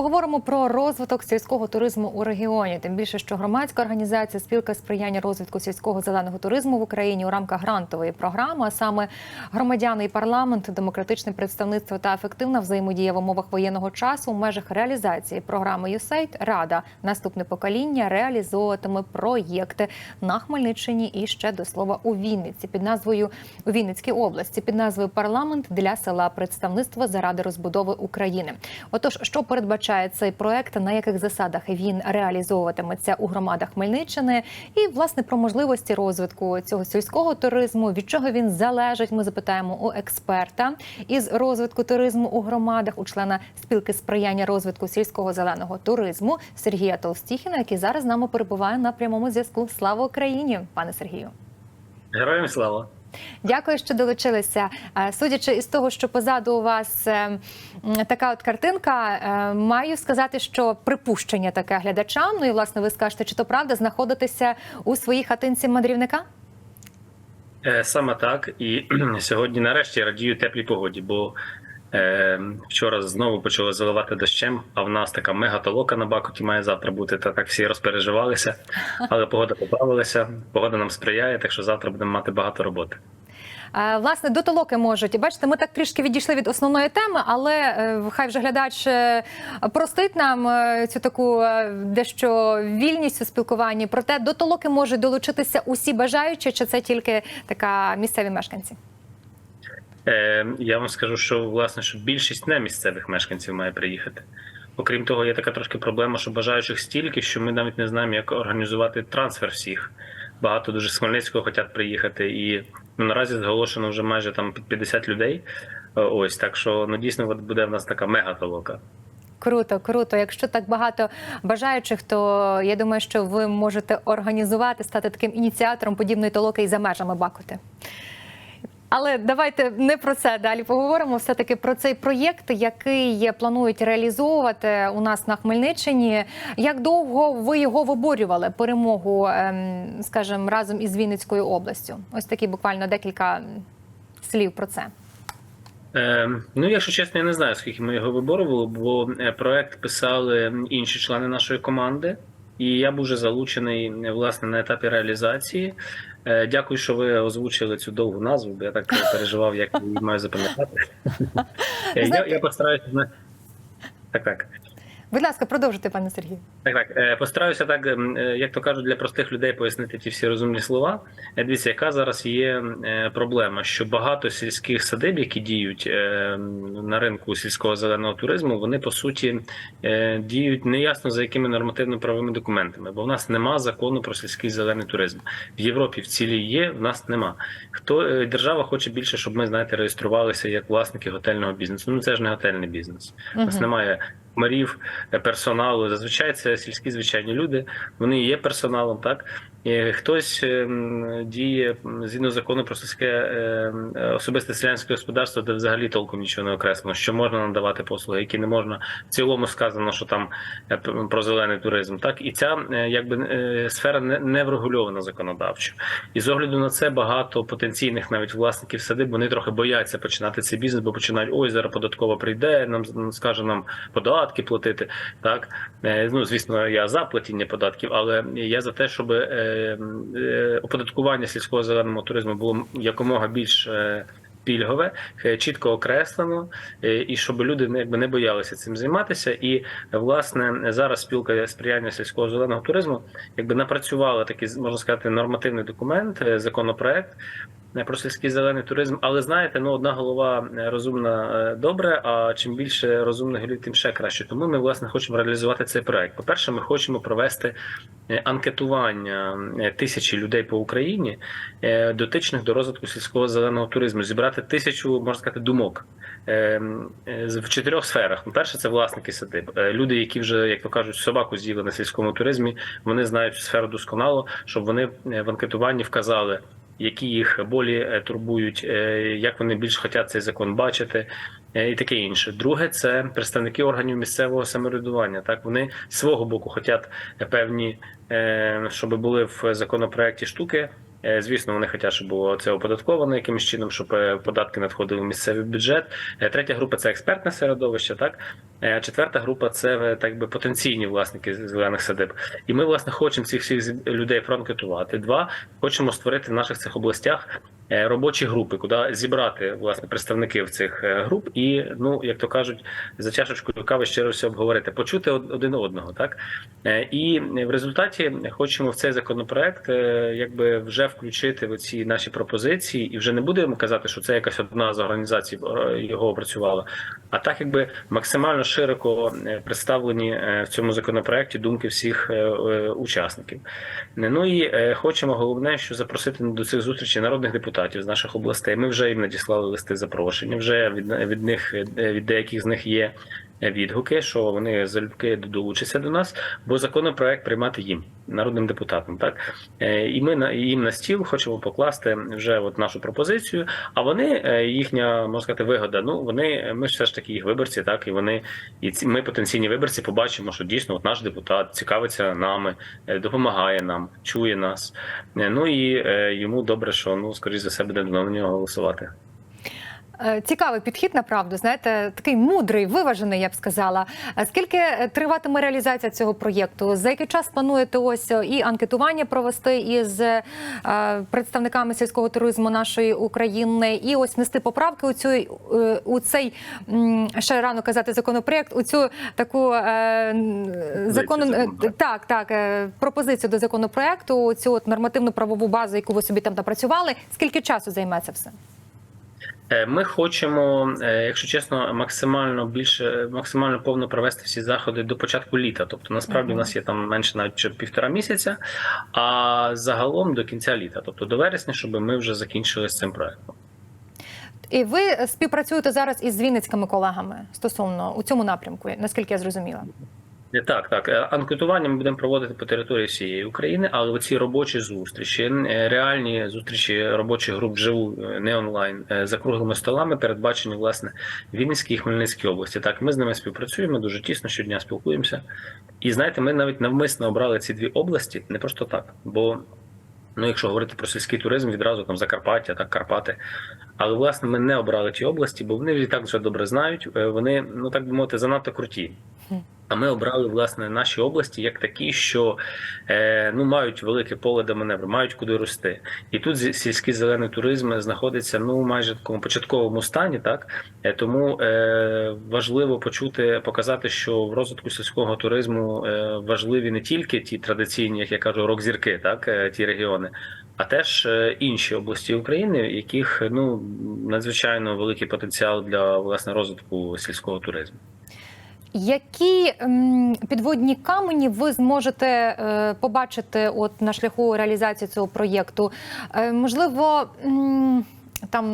Поговоримо про розвиток сільського туризму у регіоні. Тим більше, що громадська організація спілка сприяння розвитку сільського зеленого туризму в Україні у рамках грантової програми, а саме громадяни і парламент, демократичне представництво та ефективна взаємодія в умовах воєнного часу у межах реалізації програми «ЮСЕЙД» Рада наступне покоління реалізовуватиме проєкти на Хмельниччині і ще до слова у Вінниці під назвою у Вінницькій області під назвою Парламент для села представництво заради розбудови України. Отож, що передбачає цей проект, на яких засадах він реалізовуватиметься у громадах Хмельниччини, і власне про можливості розвитку цього сільського туризму, від чого він залежить. Ми запитаємо у експерта із розвитку туризму у громадах, у члена спілки сприяння розвитку сільського зеленого туризму Сергія Толстіхіна, який зараз з нами перебуває на прямому зв'язку. Слава Україні, пане Сергію. Героям слава. Дякую, що долучилися. Е, Судячи із того, що позаду у вас е, така от картинка, е, маю сказати, що припущення таке глядачам. Ну і власне ви скажете, чи то правда знаходитися у своїй хатинці мандрівника? Саме так. І сьогодні, нарешті, радію теплій погоді, бо е, вчора знову почало заливати дощем, а в нас така мега-толока на Бакуті має завтра бути. Та так всі розпереживалися. Але погода поправилася, погода нам сприяє, так що завтра будемо мати багато роботи. Власне, до толоки можуть. Бачите, ми так трішки відійшли від основної теми, але е, хай вже глядач е, простить нам е, цю таку дещо вільність у спілкуванні. Проте до толоки можуть долучитися усі бажаючі, чи це тільки така місцеві мешканці? Е, Я вам скажу, що власне що більшість не місцевих мешканців має приїхати. Окрім того, є така трошки проблема, що бажаючих стільки, що ми навіть не знаємо, як організувати трансфер всіх. Багато дуже з Хмельницького хочуть приїхати, і ну, наразі зголошено вже майже там під 50 людей. Е, Ось так що ну дійсно буде в нас така мега-толока. Круто, круто. Якщо так багато бажаючих, то я думаю, що ви можете організувати, стати таким ініціатором подібної толоки і за межами Бакути. Але давайте не про це далі поговоримо. Все таки про цей проєкт, який планують реалізовувати у нас на Хмельниччині. Як довго ви його виборювали? Перемогу, ем, скажімо, разом із Вінницькою областю? Ось такі буквально декілька слів про це. Е, ну, якщо чесно, я не знаю, скільки ми його виборювали, бо е, проект писали інші члени нашої команди, і я був вже залучений власне на етапі реалізації. Е, Дякую, що ви озвучили цю довгу назву, бо я так переживав, як її маю запам'ятати. Е, Я, я постараюся так, так. Будь ласка, продовжуйте, пане Сергію. Так, так. Е, Постараюся так, ем, е, як то кажуть, для простих людей пояснити ті всі розумні слова. Е, Дивіться, яка зараз є проблема, що багато сільських садиб, які діють на ринку сільського зеленого туризму, вони по суті діють неясно за якими нормативно-правовими документами, бо в нас нема закону про сільський зелений туризм. В Європі в цілій є, в нас нема. Хто держава хоче більше, щоб ми знаєте, реєструвалися як власники готельного бізнесу. Ну це ж не готельний бізнес. У нас немає мерів, е, персоналу. Зазвичай це сільські звичайні люди. Вони є персоналом, так хтось ем, діє згідно закону про сільське ем, е, особисте селянське господарство, де взагалі толком нічого не окреслено, що можна надавати послуги, які не можна. В цілому сказано, що там е, про зелений туризм. Так і ця е, якби е, сфера не, врегульована законодавчо. І з огляду на це багато потенційних навіть власників садиб вони трохи бояться починати цей бізнес, бо починають ой, зараз податкова прийде, нам скаже нам податки платити. Так Е, ну звісно, я за платіння податків, але я за те, щоб е, е, оподаткування сільського зеленого туризму було якомога більш. е, Пільгове е, чітко окреслено, е, і щоб люди не якби не боялися цим займатися. І власне зараз спілка сприяння сільського зеленого туризму якби напрацювала такий можна сказати нормативний документ, е, законопроект е, про сільський зелений туризм. Але знаєте, ну одна голова е, розумна е, добре. А чим більше розумних голів, тим ще краще. Тому ми власне хочемо реалізувати цей проект. По перше, ми хочемо провести е, анкетування тисячі людей по Україні, дотичних до розвитку сільського зеленого туризму, зібрати тисячу, можна сказати, думок. В чотирьох сферах. Перше, це власники садиб. Люди, які вже, як то кажуть, собаку з'їли на сільському туризмі, вони знають цю сферу досконало, щоб вони в анкетуванні вказали, які їх болі е, турбують, е, як вони більш хочуть цей закон бачити, е, і таке інше. Друге, це представники органів місцевого самоврядування. Так вони свого боку хочуть певні, щоб були в законопроекті штуки. Е, Звісно, вони хочуть, щоб було це оподатковано якимось чином, щоб е, податки надходили в місцевий бюджет. Е, Третя група це експертне середовище. Так четверта група це так би потенційні власники зелених садиб. І ми власне хочемо цих всіх людей проанкетувати. Два хочемо створити в наших цих областях робочі групи, куди зібрати власне представників цих е, груп і ну як то кажуть, за чашечкою кави ще раз обговорити, почути один одного, так Е, і в результаті хочемо в цей законопроект е, якби вже включити в ці наші пропозиції, і вже не будемо казати, що це якась одна з організацій е, його опрацювала, а так якби максимально широко е, представлені е, в цьому законопроекті думки всіх е, е, учасників. Ну і е, хочемо головне, що запросити до цих зустрічей народних депутатів з наших областей. Ми вже їм надіслали листи запрошення. Вже від, від них е, від деяких з них є відгуки, що вони залюбки долучаться до нас, бо законопроект приймати їм, народним депутатам. Так Е, і ми їм на стіл хочемо покласти вже от нашу пропозицію. А вони е, їхня можна сказати, вигода. Ну вони ми все ж таки їх виборці, так і вони і ці ми потенційні виборці побачимо, що дійсно от наш депутат цікавиться нами, е, допомагає нам, чує нас. Ну і йому добре, що ну скоріш за все буде на нього голосувати. Е, Цікавий підхід, направду, знаєте, такий мудрий, виважений, я б сказала. Скільки е, триватиме реалізація цього проєкту? За який час плануєте ось е, і анкетування провести із представниками сільського туризму нашої України, і ось внести поправки у цю у цей ще рано казати законопроєкт, у цю таку закону так, так пропозицію до законопроекту, цю от нормативну правову базу, яку ви собі там напрацювали. Скільки часу займе це все? Е, Ми хочемо, е, якщо чесно, максимально більше, максимально повно провести всі заходи до початку літа. Тобто, насправді, у нас є там менше навіть півтора місяця, а загалом до кінця літа, тобто до вересня, щоб ми вже закінчили з цим проектом. І ви співпрацюєте зараз із вінницькими колегами стосовно у цьому напрямку, наскільки я зрозуміла. Е, Так, так. Е, Анкетування ми будемо проводити по території всієї України, але оці робочі зустрічі, е, реальні зустрічі робочих груп вживу, е, не онлайн, за круглими столами передбачені власне в Вінницькій і Хмельницькій області. Так, ми з ними співпрацюємо дуже тісно щодня спілкуємося. І знаєте, ми навіть навмисно обрали ці дві області не просто так, бо. Ну, якщо говорити про сільський туризм, відразу там Закарпаття, так Карпати. Але власне ми не обрали ті області, бо вони і так вже добре знають. Вони, ну так би мовити, занадто круті. А ми обрали власне наші області як такі, що е, ну мають велике поле де маневру, мають куди рости. І тут сільський зелений туризм знаходиться ну майже в такому початковому стані, так Е, тому е, важливо почути, показати, що в розвитку сільського туризму е, важливі не тільки ті традиційні, як я кажу, рок-зірки, так е, ті регіони. А теж е, інші області України, яких ну надзвичайно великий потенціал для власне розвитку сільського туризму. Які підводні камені ви зможете е, побачити от на шляху реалізації цього проєкту? Е, можливо. Там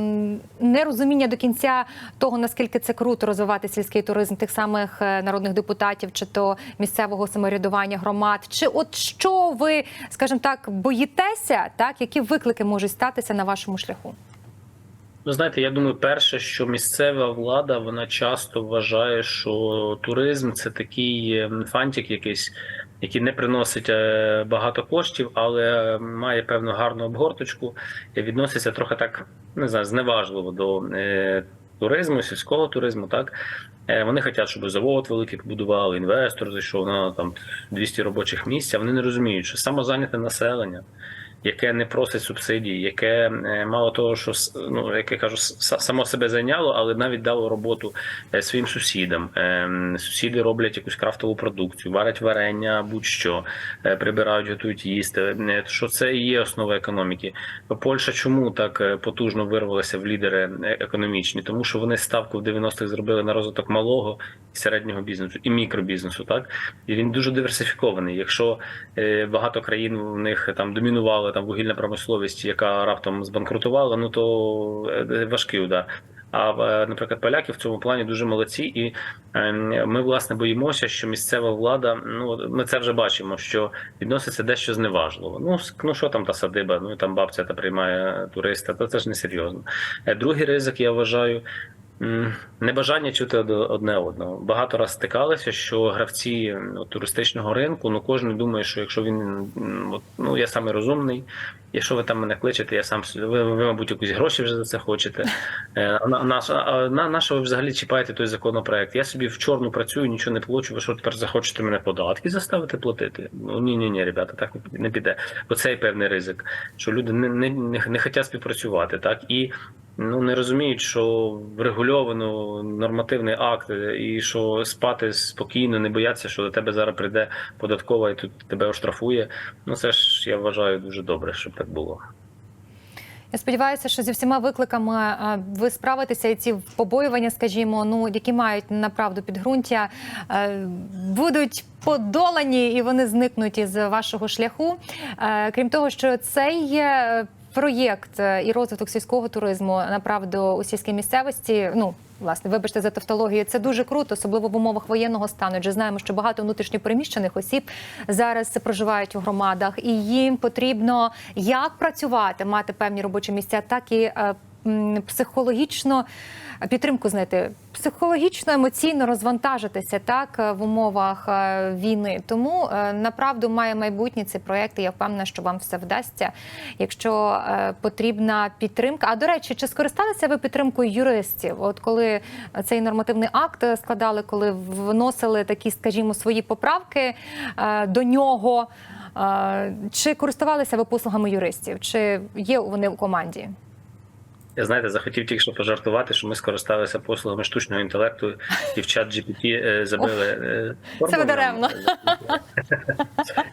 нерозуміння до кінця того, наскільки це круто розвивати сільський туризм тих самих е, народних депутатів, чи то місцевого самоврядування громад, чи от що ви, скажімо так, боїтеся, так які виклики можуть статися на вашому шляху? Ну, знаєте, я думаю, перше, що місцева влада вона часто вважає, що туризм це такий е, фантик якийсь, який не приносить е, багато коштів, але має певну гарну обгорточку і відноситься трохи так, не знаю, зневажливо до е, туризму, сільського туризму. Так Е, вони хочуть, щоб завод великий побудували, інвестор зайшов на там 200 робочих місць. А вони не розуміють, що самозайняте населення яке не просить субсидій, яке е, мало того, що ну як я кажу, само себе зайняло, але навіть дало роботу е, своїм сусідам. Ем, Сусіди роблять якусь крафтову продукцію, варять варення, будь-що е, прибирають, готують їсти. Е, Що це і є основа економіки. Польща чому так е, потужно вирвалася в лідери е, економічні? Тому що вони ставку в 90-х зробили на розвиток малого і середнього бізнесу і мікробізнесу. Так і він дуже диверсифікований. Якщо е, багато країн в них там домінувала там вугільна промисловість, яка раптом збанкрутувала, ну то е, важкий удар. А е, наприклад, поляки в цьому плані дуже молодці, і е, ми власне боїмося, що місцева влада, ну ми це вже бачимо, що відноситься дещо зневажливо. Ну ну що там та садиба, ну там бабця та приймає туриста, то це ж не серйозно. Другий ризик, я вважаю. Небажання чути одне одного. Багато раз стикалися, що гравці туристичного ринку, ну кожен думає, що якщо він ну я самий розумний, якщо ви там мене кличете, я сам ви, ви мабуть, якісь гроші вже за це хочете. Е, а на, наш- а на, на ви взагалі чіпаєте той законопроект? Я собі в чорну працюю, нічого не плачу, ви що тепер захочете мене податки заставити платити? Ну ні, ні, ні, ребята, так не під- не піде. Оцей певний ризик, що люди не, не, не, не хочуть співпрацювати, так і ну не розуміють, що врегульовано нормативний акт, і що спати спокійно, не бояться, що до тебе зараз прийде податкова і тут тебе оштрафує. Ну це ж я вважаю дуже добре, щоб так було. Я сподіваюся, що зі всіма викликами е, ви справитеся, і ці побоювання, скажімо, ну які мають направду підґрунтя, е, будуть подолані і вони зникнуть із вашого шляху. Е, Крім того, що цей проєкт е, і розвиток сільського туризму направду у сільській місцевості, ну. Власне, вибачте за тавтологію, це дуже круто, особливо в умовах воєнного стану. Адже знаємо, що багато внутрішньопереміщених осіб зараз проживають у громадах, і їм потрібно як працювати, мати певні робочі місця, так і е, психологічно підтримку знайти, психологічно емоційно розвантажитися так е, в умовах е, війни. Тому е, направду має майбутнє цей проект. і Я впевнена, що вам все вдасться, якщо потрібна підтримка. А до речі, чи скористалися ви підтримкою юристів? От коли цей нормативний акт складали, коли вносили такі, скажімо, свої поправки до нього. Чи користувалися ви послугами юристів? Чи є вони у команді? Я знаєте, захотів тільки що пожартувати, що ми скористалися послугами штучного інтелекту і в чат GPT е, забили. е, Це даремно.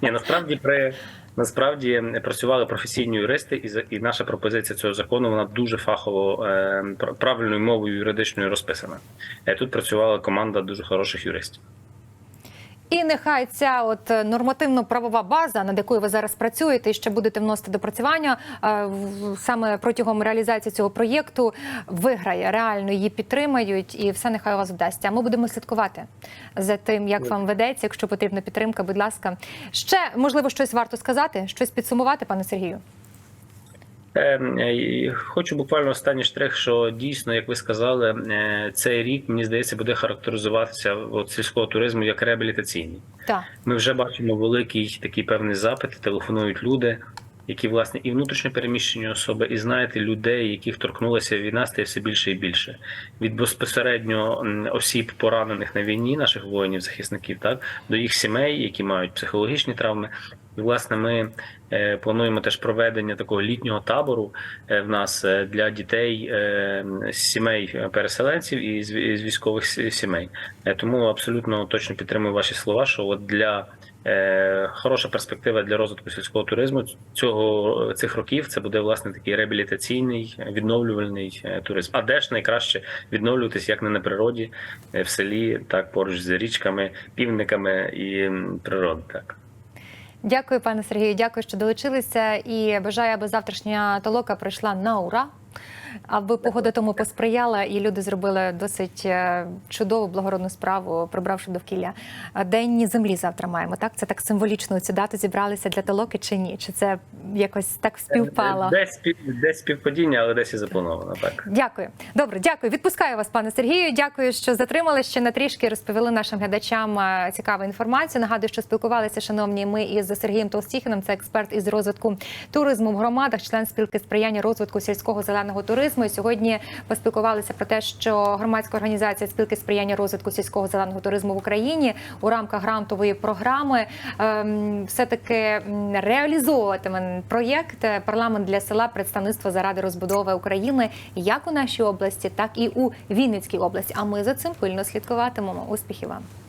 Ні, насправді при насправді працювали професійні юристи, і і наша пропозиція цього закону вона дуже фахово е, правильною мовою юридичною розписана. Тут працювала команда дуже хороших юристів. І нехай ця от е, нормативно-правова база, над якою ви зараз працюєте, і ще будете вносити допрацювання е, саме протягом реалізації цього проєкту, виграє реально її підтримають, і все нехай у вас вдасться. А ми будемо слідкувати за тим, як вам ведеться. Якщо потрібна підтримка, будь ласка, ще можливо щось варто сказати, щось підсумувати, пане Сергію. Е, е, Хочу буквально останній штрих, що дійсно, як ви сказали, е, цей рік мені здається буде характеризуватися от сільського туризму як реабілітаційний. Так. Ми вже бачимо великий такий певний запит. Телефонують люди, які власне і внутрішньо переміщені особи, і знаєте, людей, яких торкнулася війна, стає все більше і більше. Від безпосередньо осіб, поранених на війні, наших воїнів, захисників, так до їх сімей, які мають психологічні травми. І власне ми е, плануємо теж проведення такого літнього табору е, в нас е, для дітей з сімей переселенців і з військових сімей. Тому абсолютно точно підтримую ваші слова, що от для хороша перспектива для розвитку сільського туризму цього цих років це буде власне такий реабілітаційний відновлювальний е, туризм. А де ж найкраще відновлюватись як не на природі, е, в селі, так поруч з річками, півниками і м, природою. Так. Дякую, пане Сергію. Дякую, що долучилися. І бажаю, аби завтрашня толока пройшла на ура. Аби погода тому посприяла, і люди зробили досить е, чудову благородну справу, прибравши довкілля. День землі завтра маємо. Так, це так символічно цю дату зібралися для толоки чи ні? Чи це якось так співпало? Десь спів- десь співпадіння, але десь і заплановано. Так. Дякую. Добре, дякую. Відпускаю вас, пане Сергію. Дякую, що затримали ще на трішки. Розповіли нашим глядачам е, цікаву інформацію. Нагадую, що спілкувалися, шановні, ми із Сергієм Толстіхином. Це експерт із розвитку туризму в громадах, член спілки сприяння розвитку сільського зеленого туризму. І сьогодні поспілкувалися про те, що громадська організація спілки сприяння розвитку сільського зеленого туризму в Україні у рамках грантової програми ем, все таки реалізовуватиме проєкт е, парламент для села представництво заради розбудови України як у нашій області, так і у Вінницькій області. А ми за цим пильно слідкуватимемо. Успіхів вам.